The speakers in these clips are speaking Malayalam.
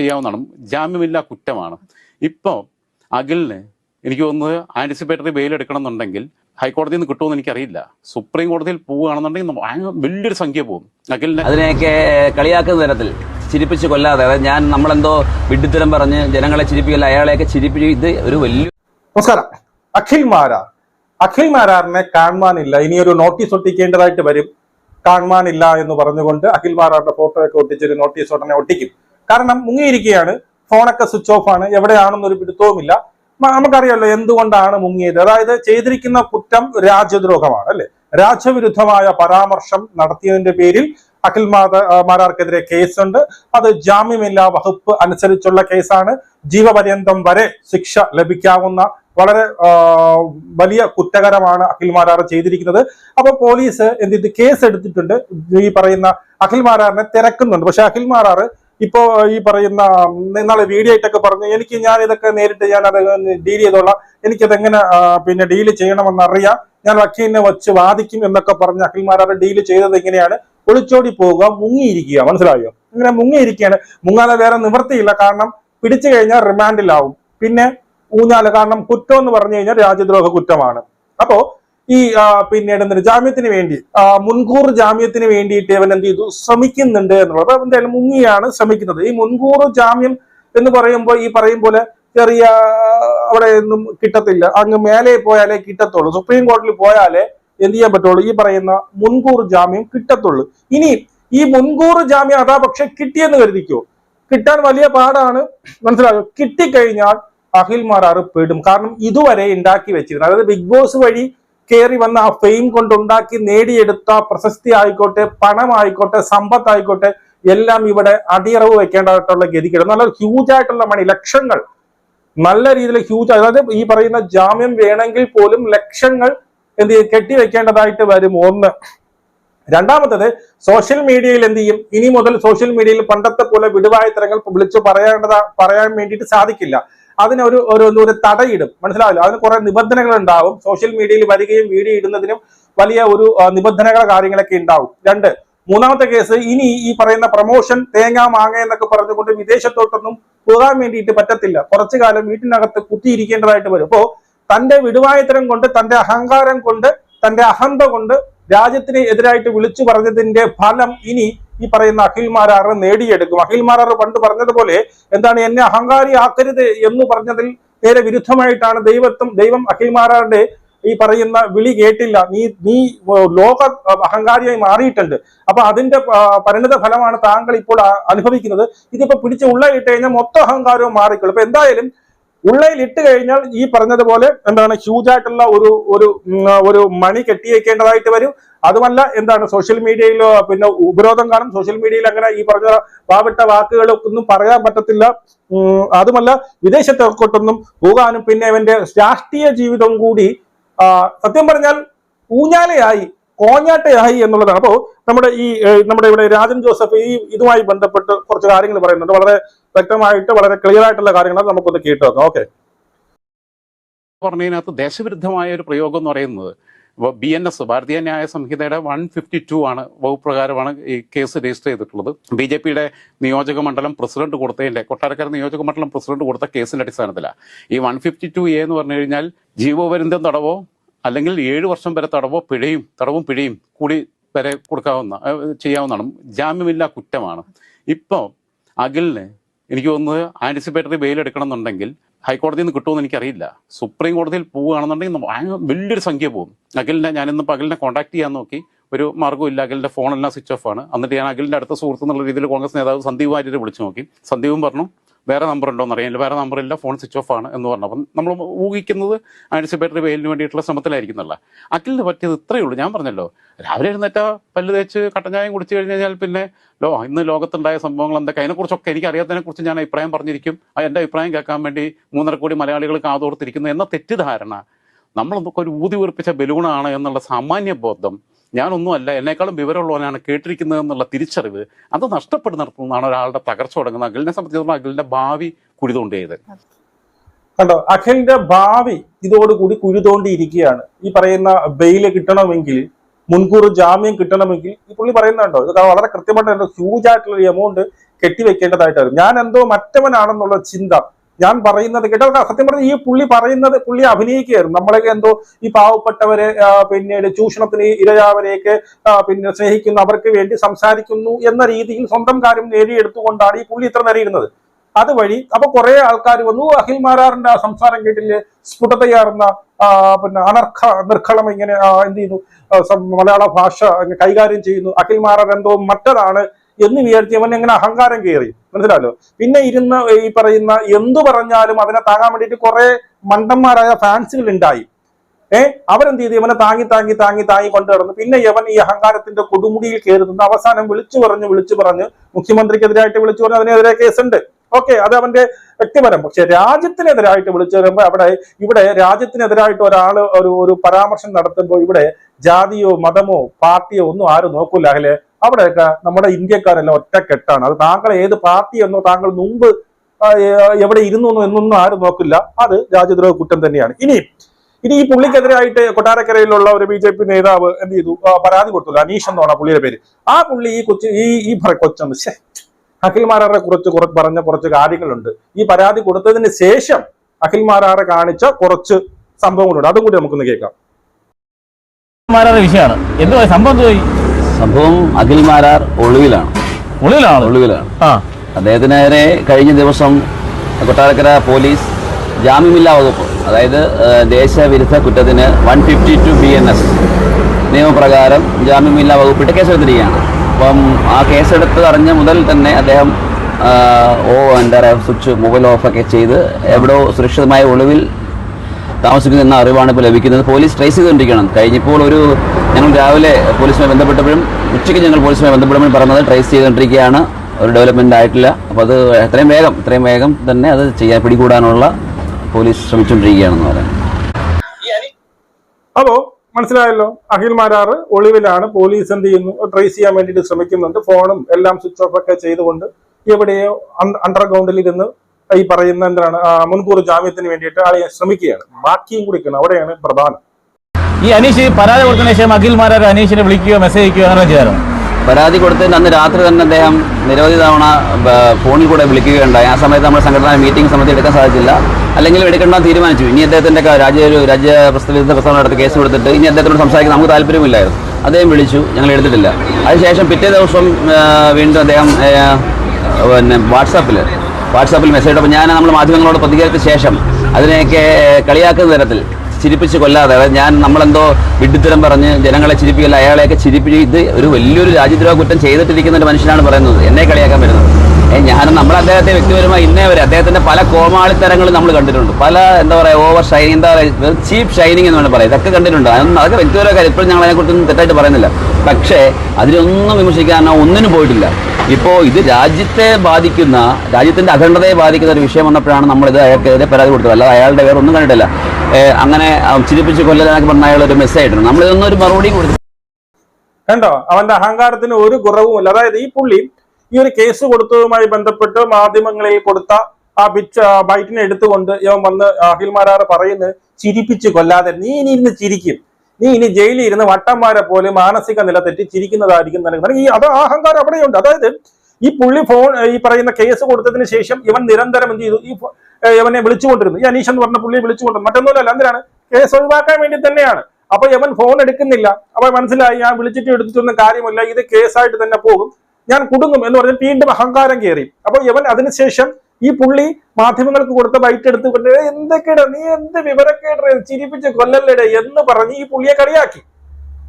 ചെയ്യാവുന്നതാണ്. ജാമ്യമില്ലാ കുറ്റമാണ്. ഇപ്പോൾ അഖിലിന് എനിക്ക് തോന്നുന്നത് ആന്റിസിപ്പേറ്ററി ബെയിൽ എടുക്കണം എന്നുണ്ടെങ്കിൽ ഹൈക്കോടതിയിൽ നിന്ന് കിട്ടുമെന്ന് എനിക്കറിയില്ല. സുപ്രീം കോടതിയിൽ പോവുകയാണെന്നുണ്ടെങ്കിൽ ഭയങ്കര വലിയൊരു സംഖ്യ പോകും. അഖിലിനെ അതിനെയൊക്കെ കളിയാക്കുന്ന തരത്തിൽ ചിരിപ്പിച്ച് കൊല്ലാതെ അതായത് ഞാൻ നമ്മളെന്തോ വിഡ്ഢിത്തരം പറഞ്ഞ് ജനങ്ങളെ ചിരിപ്പിക്കല്ല അയാളെയൊക്കെ ചിരിപ്പിച്ച് ഇത് ഒരു വലിയ നമസ്കാരം. അഖിൽ മാരാർ. അഖിൽ മാരാറിനെ കാണുവാനില്ല. ഇനിയൊരു നോട്ടീസ് ഒട്ടിക്കേണ്ടതായിട്ട് വരും. കാണുവാനില്ല എന്ന് പറഞ്ഞുകൊണ്ട് അഖിൽ മാരാറിന്റെ ഫോട്ടോ ഒക്കെ ഒട്ടിച്ചൊരു നോട്ടീസ് ഉടനെ ഒട്ടിക്കും. കാരണം മുങ്ങിയിരിക്കുകയാണ്. ഫോണൊക്കെ സ്വിച്ച് ഓഫ് ആണ്. എവിടെയാണെന്നൊരു പിടുത്തവുമില്ല. നമുക്കറിയാമല്ലോ എന്തുകൊണ്ടാണ് മുങ്ങിയത്. അതായത് ചെയ്തിരിക്കുന്ന കുറ്റം രാജ്യദ്രോഹമാണ് അല്ലെ? രാജ്യവിരുദ്ധമായ പരാമർശം നടത്തിയതിന്റെ പേരിൽ അഖിൽ മാതാമാരാർക്കെതിരെ കേസുണ്ട്. അത് ജാമ്യമില്ലാ വകുപ്പ് അനുസരിച്ചുള്ള കേസാണ്. ജീവപര്യന്തം വരെ ശിക്ഷ ലഭിക്കാവുന്ന വളരെ വലിയ കുറ്റകരമാണ് അഖിൽ മാരാർ ചെയ്തിരിക്കുന്നത്. അപ്പൊ പോലീസ് എന്ത് കേസ് എടുത്തിട്ടുണ്ട് ഈ പറയുന്ന അഖിൽ മാരാറിനെ തിരക്കുന്നുണ്ട്. പക്ഷെ അഖിൽ മാരാർ ഇപ്പോ ഈ പറയുന്ന നാളെ വീഡിയോ ആയിട്ടൊക്കെ പറഞ്ഞു എനിക്ക് ഞാൻ ഇതൊക്കെ നേരിട്ട് ഞാൻ അത് ഡീൽ ചെയ്തോളാം. എനിക്കത് എങ്ങനെ പിന്നെ ഡീൽ ചെയ്യണമെന്ന് അറിയാം ഞാൻ വക്കീലിനെ വെച്ച് വാദിക്കും എന്നൊക്കെ പറഞ്ഞ് അഖിൽമാർ മാരാർ ഡീൽ ചെയ്തത് എങ്ങനെയാണ് ഒളിച്ചോടി പോവുക മുങ്ങിയിരിക്കുക. മനസ്സിലായോ? ഇങ്ങനെ മുങ്ങിയിരിക്കുകയാണ്. മുങ്ങാതെ വേറെ നിവൃത്തിയില്ല. കാരണം പിടിച്ചു കഴിഞ്ഞാൽ റിമാൻഡിലാവും പിന്നെ ഊഞ്ഞാൽ. കാരണം കുറ്റം എന്ന് പറഞ്ഞു കഴിഞ്ഞാൽ രാജ്യദ്രോഹ കുറ്റമാണ്. അപ്പോ ഈ പിന്നെ പിന്നീട് എന്തിന് ജാമ്യത്തിന് വേണ്ടി മുൻകൂർ ജാമ്യത്തിന് വേണ്ടിയിട്ട് അവൻ എന്ത് ചെയ്തു? ശ്രമിക്കുന്നുണ്ട് എന്നുള്ളത്. അപ്പൊ എന്തായാലും മുങ്ങിയാണ് ശ്രമിക്കുന്നത്. ഈ മുൻകൂർ ജാമ്യം എന്ന് പറയുമ്പോൾ ഈ പറയും പോലെ ചെറിയ അവിടെ ഒന്നും കിട്ടത്തില്ല. അങ്ങ് മേലെ പോയാലേ കിട്ടത്തുള്ളൂ. സുപ്രീം കോടതിയിൽ പോയാലേ എന്ത് ചെയ്യാൻ പറ്റുള്ളൂ? ഈ പറയുന്ന മുൻകൂർ ജാമ്യം കിട്ടത്തുള്ളൂ. ഇനി ഈ മുൻകൂർ ജാമ്യം അതാ പക്ഷെ കിട്ടിയെന്ന് കരുതിക്കോ? കിട്ടാൻ വലിയ പാടാണ്. മനസ്സിലായോ? കിട്ടിക്കഴിഞ്ഞാൽ അഖിൽ മാരാറ് പെടും. കാരണം ഇതുവരെ ഉണ്ടാക്കി വെച്ചിരുന്നു അതായത് ബിഗ് ബോസ് വഴി കയറി വന്ന ആ ഫെയിം കൊണ്ടുണ്ടാക്കി നേടിയെടുത്ത പ്രശസ്തി ആയിക്കോട്ടെ പണമായിക്കോട്ടെ സമ്പത്തായിക്കോട്ടെ എല്ലാം ഇവിടെ അടിയറവ് വെക്കേണ്ടതായിട്ടുള്ള ഗതികേട്. നല്ല ഹ്യൂജ് ആയിട്ടുള്ള മണി ലക്ഷങ്ങൾ. നല്ല രീതിയിൽ ഹ്യൂജ് അതായത് ഈ പറയുന്ന ജാമ്യം വേണമെങ്കിൽ പോലും ലക്ഷങ്ങൾ എന്ത് ചെയ്യും? കെട്ടിവെക്കേണ്ടതായിട്ട് വരും. ഒന്ന്. രണ്ടാമത്തത് സോഷ്യൽ മീഡിയയിൽ എന്ത് ചെയ്യും? ഇനി മുതൽ സോഷ്യൽ മീഡിയയിൽ പണ്ടത്തെ പോലെ വിടുവായത്തരങ്ങൾ വിളിച്ചു പറയേണ്ടതാ പറയാൻ വേണ്ടിയിട്ട് സാധിക്കില്ല. അതിനൊരു ഒരു ഒരു തടയിടും. മനസ്സിലാവില്ല അതിന് കുറെ നിബന്ധനകൾ ഉണ്ടാവും സോഷ്യൽ മീഡിയയിൽ വരികയും വീഡിയോ ഇടുന്നതിനും വലിയ ഒരു നിബന്ധനകൾ കാര്യങ്ങളൊക്കെ ഉണ്ടാവും. രണ്ട് മൂന്നാമത്തെ കേസ് ഇനി ഈ പറയുന്ന പ്രൊമോഷൻ തേങ്ങ മാങ്ങ എന്നൊക്കെ പറഞ്ഞുകൊണ്ട് വിദേശത്തോട്ടൊന്നും പോകാൻ വേണ്ടിയിട്ട് പറ്റത്തില്ല. കുറച്ചു കാലം വീട്ടിനകത്ത് കുത്തിയിരിക്കേണ്ടതായിട്ട് വരും. അപ്പോ തന്റെ വിടുവായത്തരം കൊണ്ട് തന്റെ അഹങ്കാരം കൊണ്ട് തന്റെ അഹന്ത കൊണ്ട് രാജ്യത്തിന് എതിരായിട്ട് വിളിച്ചു പറഞ്ഞതിന്റെ ഫലം ഇനി ഈ പറയുന്ന അഖിൽമാരാറ് നേടിയെടുക്കും. അഖിൽമാരാറ് പണ്ട് പറഞ്ഞതുപോലെ എന്താണ് എന്നെ അഹങ്കാരി ആക്കരുത് എന്ന് പറഞ്ഞതിൽ നേരെ വിരുദ്ധമായിട്ടാണ് ദൈവത്വം ദൈവം അഖിൽമാരാറിന്റെ ഈ പറയുന്ന വിളി കേട്ടില്ല. നീ നീ ലോക അഹങ്കാരിയായി മാറിയിട്ടുണ്ട്. അപ്പൊ അതിന്റെ പരിണിത ഫലമാണ് താങ്കൾ ഇപ്പോൾ അനുഭവിക്കുന്നത്. ഇതിപ്പോ പിടിച്ച് ഉള്ളയിട്ട് കഴിഞ്ഞാൽ മൊത്തം അഹങ്കാരവും മാറിക്കൊള്ളും അപ്പൊ എന്തായാലും ഉള്ളയിൽ ഇട്ട് കഴിഞ്ഞാൽ ഈ പറഞ്ഞതുപോലെ എന്താണ് ഹ്യൂജായിട്ടുള്ള ഒരു ഒരു ഒരു മണി കെട്ടിയേക്കേണ്ടതായിട്ട് വരും. അതുമല്ല എന്താണ് സോഷ്യൽ മീഡിയയിൽ പിന്നെ ഉപരോധം കാണും സോഷ്യൽ മീഡിയയിൽ അങ്ങനെ ഈ പറഞ്ഞ പാവിട്ട വാക്കുകൾ ഒന്നും പറയാൻ പറ്റത്തില്ല. അതുമല്ല വിദേശത്തൊട്ടൊന്നും പോകാനും പിന്നെ അവന്റെ രാഷ്ട്രീയ ജീവിതം കൂടി സത്യം പറഞ്ഞാൽ ഊഞ്ഞാലയായി കോഞ്ഞാട്ടയായി എന്നുള്ളതാണ്. അപ്പോൾ നമ്മുടെ ഈ നമ്മുടെ ഇവിടെ രാജൻ ജോസഫ് ഈ ഇതുമായി ബന്ധപ്പെട്ട് കുറച്ച് കാര്യങ്ങൾ പറയുന്നുണ്ട്. വളരെ വ്യക്തമായിട്ട് വളരെ ക്ലിയർ ആയിട്ടുള്ള കാര്യങ്ങളാണ് നമുക്കൊന്ന് കേട്ടു നോക്കാം. ഓക്കെ പറഞ്ഞതിനകത്ത് ദേശവിരുദ്ധമായ ഒരു പ്രയോഗം എന്ന് പറയുന്നത് ബി എൻ എസ് ഭാരതീയ ന്യായ സംഹിതയുടെ വൺ ഫിഫ്റ്റി ടു ആണ് വകുപ്പ് പ്രകാരമാണ് ഈ കേസ് രജിസ്റ്റർ ചെയ്തിട്ടുള്ളത്. ബി ജെ പിയുടെ നിയോജക മണ്ഡലം പ്രസിഡന്റ് കൊടുത്തതിന്റെ കൊട്ടാരക്കര നിയോജക മണ്ഡലം പ്രസിഡന്റ് കൊടുത്ത കേസിന്റെ അടിസ്ഥാനത്തിലാണ് ഈ വൺ ഫിഫ്റ്റി ടു എ എന്ന് പറഞ്ഞു കഴിഞ്ഞാൽ ജീവപര്യന്തം തടവോ അല്ലെങ്കിൽ ഏഴ് വർഷം വരെ തടവോ പിഴയും തടവും പിഴയും കൂടി വരെ കൊടുക്കാവുന്ന ചെയ്യാവുന്നതാണ്. ജാമ്യമില്ലാ കുറ്റമാണ്. ഇപ്പോൾ അഖിലിന് എനിക്ക് തോന്നുന്നത് ആന്റിസിപ്പേറ്ററി ബെയിൽ എടുക്കണം എന്നുണ്ടെങ്കിൽ ഹൈക്കോടതിയിൽ നിന്ന് കിട്ടുമെന്ന് എനിക്കറിയില്ല. സുപ്രീം കോടതിയിൽ പോവുകയാണെന്നുണ്ടെങ്കിൽ വലിയൊരു സംഖ്യ പോകും. അഖിലിനെ ഞാനിന്ന് പകലിനെ കോൺടാക്ട് ചെയ്യാൻ നോക്കി. ഒരു മാർഗമില്ല അഖിലിന്റെ ഫോണെല്ലാം സ്വിച്ച് ഓഫ് ആണ്. എന്നിട്ട് ഞാൻ അഖിലിന്റെ അടുത്ത സുഹൃത്ത് എന്നുള്ള രീതിയിൽ കോൺഗ്രസ് നേതാവ് സന്ദീപ് വാര്യരെ വിളിച്ചു നോക്കി. സന്ദീപും പറഞ്ഞു വേറെ നമ്പർ ഉണ്ടോ? എന്ന് അറിയില്ല വേറെ നമ്പർ ഇല്ല. ഫോൺ സ്വിച്ച് ഓഫ് ആണ് എന്ന് പറഞ്ഞു. അപ്പം നമ്മൾ ഊഹിക്കുന്നത് ആന്റിസിപ്പേറ്ററി വെയിലിന് വേണ്ടിയിട്ടുള്ള ശ്രമത്തിലായിരിക്കുന്നല്ല അഖിലിന് പറ്റിയത് ഇത്രയേ ഉള്ളൂ. ഞാൻ പറഞ്ഞല്ലോ രാവിലെ എഴുന്നേറ്റ പല്ല് തേച്ച് കട്ടൻ ചായം കുടിച്ചു കഴിഞ്ഞ് കഴിഞ്ഞാൽ പിന്നെ ലോ ഇന്ന് ലോകത്തുണ്ടായ സംഭവങ്ങൾ എന്തൊക്കെ? അതിനെക്കുറിച്ചൊക്കെ എനിക്ക് അറിയാത്തതിനെക്കുറിച്ച് ഞാൻ അഭിപ്രായം പറഞ്ഞിരിക്കും. എന്റെ അഭിപ്രായം കേൾക്കാൻ വേണ്ടി മൂന്നര കോടി മലയാളികൾ കാതോർത്തിരിക്കുന്നു എന്ന തെറ്റിദ്ധാരണ നമ്മളൊക്കെ ഒരു ഊതി ഉറപ്പിച്ച ബലൂണാണ് എന്നുള്ള സാമാന്യ ബോധം ഞാനൊന്നുമല്ല എന്നെക്കാളും വിവരമുള്ളവനാണ് കേട്ടിരിക്കുന്നത് എന്നുള്ള തിരിച്ചറിവ് അത് നഷ്ടപ്പെടുന്നിടത്തുനിന്നാണ് ഒരാളുടെ തകർച്ച തുടങ്ങുന്നത് അഖിലിനെ സംബന്ധിച്ചിടത്തോളം അഖിലിന്റെ ഭാവി കുഴിതോണ്ടിയത് കണ്ടോ അഖിലിന്റെ ഭാവി ഇതോടുകൂടി കുഴിതോണ്ടിയിരിക്കുകയാണ് ഈ പറയുന്ന ബെയിൽ കിട്ടണമെങ്കിൽ മുൻകൂർ ജാമ്യം കിട്ടണമെങ്കിൽ ഈ പുള്ളി പറയുന്നുണ്ടോ ഇത് വളരെ കൃത്യമായിട്ട് ഹ്യൂജ് ആയിട്ടുള്ള എമൗണ്ട് കെട്ടിവെക്കേണ്ടതായിട്ട് വരും. ഞാൻ എന്തോ മറ്റവനാണെന്നുള്ള ചിന്ത ഞാൻ പറയുന്നത് കേട്ടോ സത്യം പറഞ്ഞ ഈ പുള്ളി പറയുന്നത് പുള്ളി അഭിനയിക്കുകയായിരുന്നു. നമ്മളൊക്കെ എന്തോ ഈ പാവപ്പെട്ടവരെ പിന്നീട് ചൂഷണത്തിന് ഇരയാവരെയൊക്കെ പിന്നെ സ്നേഹിക്കുന്നു അവർക്ക് വേണ്ടി സംസാരിക്കുന്നു എന്ന രീതിയിൽ സ്വന്തം കാര്യം നേടിയെടുത്തുകൊണ്ടാണ് ഈ പുള്ളി ഇത്ര നേടിയിരുന്നത് അതുവഴി അപ്പൊ കുറെ ആൾക്കാർ വന്നു. അഖിൽ മാരാറിന്റെ ആ സംസാരം കേട്ടില്ലേ? സ്ഫുടതയാർന്ന പിന്നെ അനർഘ നിർഖളം ഇങ്ങനെ എന്ത് ചെയ്യുന്നു മലയാള ഭാഷ കൈകാര്യം ചെയ്യുന്നു. അഖിൽ മാരാർ എന്തോ മറ്റതാണ് എന്ന് വിചാരിച്ച് എങ്ങനെ അഹങ്കാരം കയറി? മനസ്സിലാലോ പിന്നെ ഇരുന്ന് ഈ പറയുന്ന എന്തു പറഞ്ഞാലും അവനെ താങ്ങാൻ വേണ്ടിയിട്ട് കുറെ മണ്ടന്മാരായ ഫാൻസുകൾ ഉണ്ടായി ഏ? അവരെന്ത് ചെയ്തു? ഇവനെ താങ്ങി താങ്ങി താങ്ങി താങ്ങി കൊണ്ടു കിടന്നു പിന്നെ യവൻ ഈ അഹങ്കാരത്തിന്റെ കൊടുമുടിയിൽ കയറുന്നു അവസാനം വിളിച്ചു പറഞ്ഞു വിളിച്ചു പറഞ്ഞു മുഖ്യമന്ത്രിക്കെതിരായിട്ട് വിളിച്ചു പറഞ്ഞു അതിനെതിരെ കേസുണ്ട്. ഓക്കെ അത് അവന്റെ വ്യക്തിപരം. പക്ഷെ രാജ്യത്തിനെതിരായിട്ട് വിളിച്ചു വരുമ്പോൾ അവിടെ ഇവിടെ രാജ്യത്തിനെതിരായിട്ട് ഒരാൾ ഒരു ഒരു പരാമർശം നടത്തുമ്പോൾ ഇവിടെ ജാതിയോ മതമോ പാർട്ടിയോ ഒന്നും ആരും നോക്കൂല അല്ലെ അവിടെയൊക്കെ നമ്മുടെ ഇന്ത്യക്കാരെല്ലാം ഒറ്റക്കെട്ടാണ്. അത് താങ്കൾ ഏത് പാർട്ടി എന്നോ താങ്കൾ മുമ്പ് എവിടെ ഇരുന്നു എന്നോ എന്നൊന്നും ആരും നോക്കില്ല. അത് രാജ്യദ്രോഹ കുറ്റം തന്നെയാണ്. ഇനി ഇനി ഈ പുള്ളിക്കെതിരായിട്ട് കൊട്ടാരക്കരയിലുള്ള ഒരു ബി ജെ പി നേതാവ് എന്ത് ചെയ്തു? പരാതി കൊടുത്തു. അനീഷ് എന്നാണ് പുള്ളിയുടെ പേര്. ആ പുള്ളി ഈ കൊച്ചു ഈ ഈ കൊച്ചെന്ന് കൊച്ചൊന്ന് ശ്ശെ, കുറിച്ച് കുറച്ച് പറഞ്ഞ കുറച്ച് കാര്യങ്ങളുണ്ട്. ഈ പരാതി കൊടുത്തതിന് ശേഷം അഖിൽമാരാറെ കാണിച്ച കുറച്ച് സംഭവങ്ങളുണ്ട്. അതും കൂടി നമുക്കൊന്ന് കേൾക്കാം. വിഷയമാണ്. എന്തുവാ? സംഭവം സംഭവം അഖിൽ മാരാർ ഒളിവിലാണ്. ഒളിവിലാണ്? ഒളിവിലാണ്. അദ്ദേഹത്തിനെതിരെ കഴിഞ്ഞ ദിവസം കൊട്ടാരക്കര പോലീസ് ജാമ്യമില്ലാ വകുപ്പ് അതായത് ദേശവിരുദ്ധ കുറ്റത്തിന് one fifty two B N S നിയമപ്രകാരം ജാമ്യമില്ലാ വകുപ്പിട്ട് കേസെടുത്തിരിക്കുകയാണ്. അപ്പം ആ കേസെടുത്ത് അറിഞ്ഞ മുതൽ തന്നെ അദ്ദേഹം ഓ എന്താ പറയുക സ്വിച്ച് മൊബൈൽ ഓഫൊക്കെ ചെയ്ത് എവിടെയോ സുരക്ഷിതമായ ഒളിവിൽ താമസിക്കുന്നു എന്ന അറിവാണ് ഇപ്പോൾ ലഭിക്കുന്നത്. പോലീസ് ട്രേസ് ചെയ്തുകൊണ്ടിരിക്കണം കഴിഞ്ഞപ്പോൾ ഒരു ഞങ്ങൾ രാവിലെ പോലീസുമായി ബന്ധപ്പെട്ടപ്പോഴും ഉച്ചയ്ക്ക് ഞങ്ങൾ പോലീസുമായി ബന്ധപ്പെടുമ്പോഴും പറഞ്ഞത് ട്രേസ് ചെയ്തുകൊണ്ടിരിക്കുകയാണ്. ഒരു ഡെവലപ്മെന്റ് ആയിട്ടില്ല. അപ്പോൾ അത് എത്രയും വേഗം എത്രയും വേഗം തന്നെ അത് ചെയ്യാൻ പിടികൂടാനുള്ള പോലീസ് ശ്രമിച്ചുകൊണ്ടിരിക്കുകയാണെന്ന് പറയാം. അപ്പോ മനസ്സിലായല്ലോ അഖിൽ മാരാറ് ഒളിവിലാണ് പോലീസ് എന്ത് ചെയ്യുന്നു? ട്രേസ് ചെയ്യാൻ വേണ്ടിയിട്ട് ശ്രമിക്കുന്നുണ്ട്. ഫോണും എല്ലാം സ്വിച്ച് ഓഫ് ഒക്കെ ചെയ്തുകൊണ്ട് എവിടെയോ അണ്ടർഗ്രൗണ്ടിൽ ഇരുന്ന് ഈ പറയുന്ന എന്താണ് മുൻകൂർ ജാമ്യത്തിന് വേണ്ടിയിട്ട് ആളെ ശ്രമിക്കുകയാണ്. ബാക്കിയും കുടിക്കണം അവിടെയാണ് പ്രധാനം. ഈ അനീഷ് പരാതി കൊടുത്തതിന് ശേഷം അഖിൽമാരെ അനീഷിനെ വിളിക്കുകയോ മെസ്സേജ് അയക്കുകയോ അങ്ങനെ ചെയ്യാറോ? പരാതി കൊടുത്തതിന് അന്ന് രാത്രി തന്നെ അദ്ദേഹം നിരവധി തവണ ഫോണിൽ കൂടെ വിളിക്കുകയുണ്ടായി. ആ സമയത്ത് നമ്മുടെ സംഘടന മീറ്റിംഗ് സമയത്ത് എടുക്കാൻ സാധിച്ചില്ല. അല്ലെങ്കിൽ എടുക്കേണ്ട തീരുമാനിച്ചു. ഇനി അദ്ദേഹത്തിന്റെ രാജ്യ ഒരു രാജ്യ പ്രസ്തുത പ്രസ്താവന കേസ് കൊടുത്തിട്ട് ഇനി അദ്ദേഹത്തോട് സംസാരിക്കാൻ നമുക്ക് താല്പര്യമില്ലായിരുന്നു. അദ്ദേഹം വിളിച്ചു ഞങ്ങൾ എടുത്തിട്ടില്ല. അതിനുശേഷം പിറ്റേ ദിവസം വീണ്ടും അദ്ദേഹം പിന്നെ വാട്സാപ്പിൽ വാട്സാപ്പിൽ മെസ്സേജ് ഇട്ടപ്പോൾ ഞാൻ നമ്മൾ മാധ്യമങ്ങളോട് പ്രതികരിച്ച ശേഷം അതിനെയൊക്കെ കളിയാക്കുന്ന തരത്തിൽ ചിരിപ്പിച്ച് കൊല്ലാതെ അതായത് ഞാൻ നമ്മളെന്തോ വിഡ്ഢിത്തരം പറഞ്ഞ് ജനങ്ങളെ ചിരിപ്പിക്കല്ല അയാളെയൊക്കെ ചിരിപ്പിച്ച് ഇത് ഒരു വലിയൊരു രാജ്യദ്രോഹ കുറ്റം ചെയ്തിട്ടിരിക്കുന്ന ഒരു മനുഷ്യനാണ് പറയുന്നത്. എന്നെ കളിയാക്കാൻ വരുന്നത്. ഞാൻ നമ്മൾ അദ്ദേഹത്തെ വ്യക്തിപരമായി ഇന്നേ വരെ അദ്ദേഹത്തിന്റെ പല കോമാളിത്തരങ്ങളും നമ്മൾ കണ്ടിട്ടുണ്ട്. പല എന്താ പറയുക ഓവർ ഷൈനിങ് എന്താ പറയുക ചീപ്പ് ഷൈനിങ് എന്ന് വേണം പറയാം. ഇതൊക്കെ കണ്ടിട്ടുണ്ട്. അതൊന്നും അതൊക്കെ വ്യക്തിപരമായ കാര്യം. ഇപ്പോഴും ഞങ്ങൾ അതിനെക്കുറിച്ചൊന്നും തെറ്റായിട്ട് പറയുന്നില്ല. പക്ഷേ അതിനൊന്നും വിമർശിക്കാനോ ഒന്നിനും പോയിട്ടില്ല. ഇപ്പോൾ ഇത് രാജ്യത്തെ ബാധിക്കുന്ന രാജ്യത്തിന്റെ അഖണ്ഡതയെ ബാധിക്കുന്ന ഒരു വിഷയം വന്നപ്പോഴാണ് നമ്മളിത് അയാൾക്കെതിരെ പരാതി കൊടുത്തത്. അല്ലാതെ അയാളുടെ വേറെ ഒന്നും കണ്ടിട്ടില്ല. അങ്ങനെ ചിരിപ്പിച്ച് കൊല്ലാനൊക്കെ പറഞ്ഞ അയാൾ ഒരു മെസ്സേജ് ആയിട്ടുണ്ട് നമ്മളിതൊന്നും ഒരു മറുപടിയും കൊടുത്തു കണ്ടോ? അവന്റെ അഹങ്കാരത്തിന് ഒരു കുറവുമില്ല. അതായത് ഈ പുള്ളി ഈ ഒരു കേസ് കൊടുത്തതുമായി ബന്ധപ്പെട്ട് മാധ്യമങ്ങളിൽ കൊടുത്ത ആ ബിച്ച് ബൈറ്റിനെ എടുത്തുകൊണ്ട് ഇവൻ വന്ന് അഖിൽ മാരാറ് പറയുന്നത് ചിരിപ്പിച്ച് കൊല്ലാതെ നീ ഇനി ഇരുന്ന് ചിരിക്കും. നീ ഇനി ജയിലിൽ ഇരുന്ന് വട്ടന്മാരെ പോലെ മാനസിക നില തെറ്റി ചിരിക്കുന്നതായിരിക്കും നിനക്ക്. ഈ അത് അഹങ്കാരം അവിടെയുണ്ട്. അതായത് ഈ പുള്ളി ഫോൺ ഈ പറയുന്ന കേസ് കൊടുത്തതിന് ശേഷം ഇവൻ നിരന്തരം എന്ത് ചെയ്തു? ഈ ഇവനെ വിളിച്ചുകൊണ്ടിരുന്നു. ഈ അനീഷ് എന്ന് പറഞ്ഞ പുള്ളിയെ വിളിച്ചുകൊണ്ടിരുന്നു. മറ്റൊന്നുമല്ല എന്തിനാണ്? കേസ് ഒഴിവാക്കാൻ വേണ്ടി തന്നെയാണ്. അപ്പൊ ഇവൻ ഫോൺ എടുക്കുന്നില്ല. അപ്പൊ മനസ്സിലായി ഞാൻ വിളിച്ചിട്ട് എടുത്തിട്ടൊന്നും കാര്യമില്ല. ഇത് കേസായിട്ട് തന്നെ പോകും. ഞാൻ കുടുങ്ങും എന്ന് പറഞ്ഞ് വീണ്ടും അഹങ്കാരം കയറി. അപ്പൊ ഇവൻ അതിനുശേഷം ഈ പുള്ളി മാധ്യമങ്ങൾക്ക് കൊടുത്ത ബൈറ്റ് എടുത്ത് കൊണ്ട് എന്തൊക്കെയാ നീ എന്ത് വിവരക്കേട ചിരിപ്പിച്ച് കൊല്ലല്ലേടെ എന്ന് പറഞ്ഞ് ഈ പുള്ളിയെ കളിയാക്കി.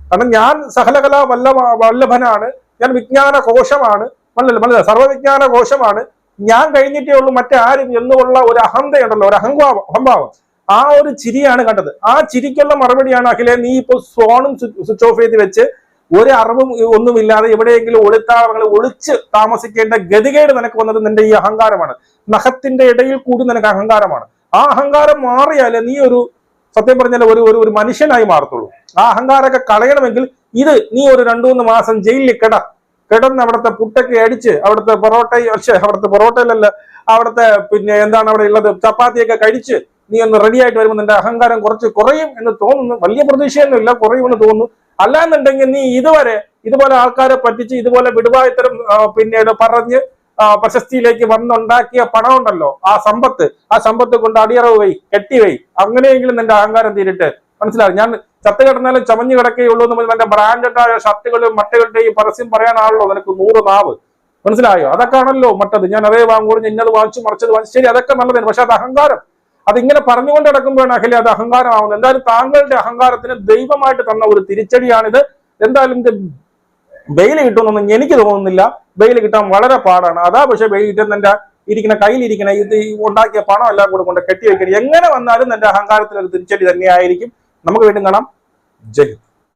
കാരണം ഞാൻ സഹലകലാ വല്ല വല്ലഭനാണ് ഞാൻ വിജ്ഞാന കോശമാണ് മനസ്സിലായി മനസ്സിലായി സർവവിജ്ഞാന കോശമാണ് ഞാൻ കഴിഞ്ഞിട്ടേ ഉള്ളൂ മറ്റാരും എന്നുള്ള ഒരു അഹന്തയുണ്ടല്ലോ ഒരു അഹംഭാവം അഹംഭാവം. ആ ഒരു ചിരിയാണ് കണ്ടത്. ആ ചിരിക്കുള്ള മറുപടിയാണ് അഖിലേ നീ ഇപ്പൊ ഫോണും സ്വിച്ച് ഓഫ് ചെയ്ത് വെച്ച് ഒരു അറിവും ഒന്നുമില്ലാതെ എവിടെയെങ്കിലും ഒളിത്താവളങ്ങൾ ഒളിച്ച് താമസിക്കേണ്ട ഗതികേട് നിനക്ക് വന്നത് നിന്റെ ഈ അഹങ്കാരമാണ്. നഖത്തിന്റെ ഇടയിൽ കൂടി നിനക്ക് അഹങ്കാരമാണ്. ആ അഹങ്കാരം മാറിയാലേ നീ ഒരു സത്യം പറഞ്ഞാൽ ഒരു ഒരു മനുഷ്യനായി മാറത്തുള്ളൂ. ആ അഹങ്കാരമൊക്കെ കളയണമെങ്കിൽ ഇത് നീ ഒരു രണ്ടു മൂന്ന് മാസം ജയിലിൽ കിട. കിടന്ന് അവിടുത്തെ പുട്ടൊക്കെ അടിച്ച് അവിടുത്തെ പൊറോട്ട അവിടുത്തെ പൊറോട്ടയിലല്ല അവിടുത്തെ പിന്നെ എന്താണ് അവിടെ ഉള്ളത് ചപ്പാത്തിയൊക്കെ കഴിച്ച് നീ ഒന്ന് റെഡിയായിട്ട് വരുമ്പോൾ നിന്റെ അഹങ്കാരം കുറച്ച് കുറയും എന്ന് തോന്നുന്നു. വലിയ പ്രതീക്ഷയൊന്നുമില്ല കുറയുമെന്ന് തോന്നുന്നു. അല്ലാന്നുണ്ടെങ്കിൽ നീ ഇതുവരെ ഇതുപോലെ ആൾക്കാരെ പറ്റിച്ച് ഇതുപോലെ വിടുവായത്തരം പിന്നീട് പറഞ്ഞ് പ്രശസ്തിയിലേക്ക് വന്നുണ്ടാക്കിയ പണം ഉണ്ടല്ലോ ആ സമ്പത്ത് ആ സമ്പത്ത് കൊണ്ട് അടിയറവ് വൈ കെട്ടിവൈ അങ്ങനെയെങ്കിലും നിന്റെ അഹങ്കാരം തീരിട്ട്. മനസ്സിലായി? ഞാൻ ചത്ത് കിടന്നാലും ചമഞ്ഞു കിടക്കുകയുള്ളൂ എന്ന് പറഞ്ഞാൽ നിന്റെ ബ്രാൻഡഡായ ഷർട്ടുകളും മട്ടകളുടെയും പരസ്യം പറയാനാണല്ലോ നിനക്ക് നൂറ് നാവ്. മനസ്സിലായോ? അതൊക്കെ ആണല്ലോ മറ്റത് ഞാൻ അതേ വാങ്ങുള്ളൂ ഇന്നത് വാങ്ങിച്ചു മറിച്ചത് വാങ്ങിച്ചു. ശരി അതൊക്കെ നല്ലതാണ് പക്ഷെ അത് അഹങ്കാരം. അതിങ്ങനെ പറഞ്ഞുകൊണ്ട് നടക്കുമ്പോഴാണ് അഖില അത് അഹങ്കാരമാവുന്നത്. എന്തായാലും താങ്കളുടെ അഹങ്കാരത്തിന് ദൈവമായിട്ട് തന്ന ഒരു തിരിച്ചടിയാണിത്. എന്തായാലും ഇത് ബെയിൽ കിട്ടുമെന്നൊന്നും എനിക്ക് തോന്നുന്നില്ല. ബെയിൽ കിട്ടാൻ വളരെ പാടാണ്. അതാ പക്ഷെ ബെയിൽ കിട്ടുന്നതിന്റെ ഇരിക്കുന്ന കയ്യിലിരിക്കുന്ന ഇത് ഉണ്ടാക്കിയ പണം എല്ലാം കൂടെ കൊണ്ട് കെട്ടി വെക്കണം എങ്ങനെ വന്നാലും എന്റെ അഹങ്കാരത്തിൽ ഒരു തിരിച്ചടി തന്നെയായിരിക്കും. നമുക്ക് വീണ്ടും കാണാം. ജയ്.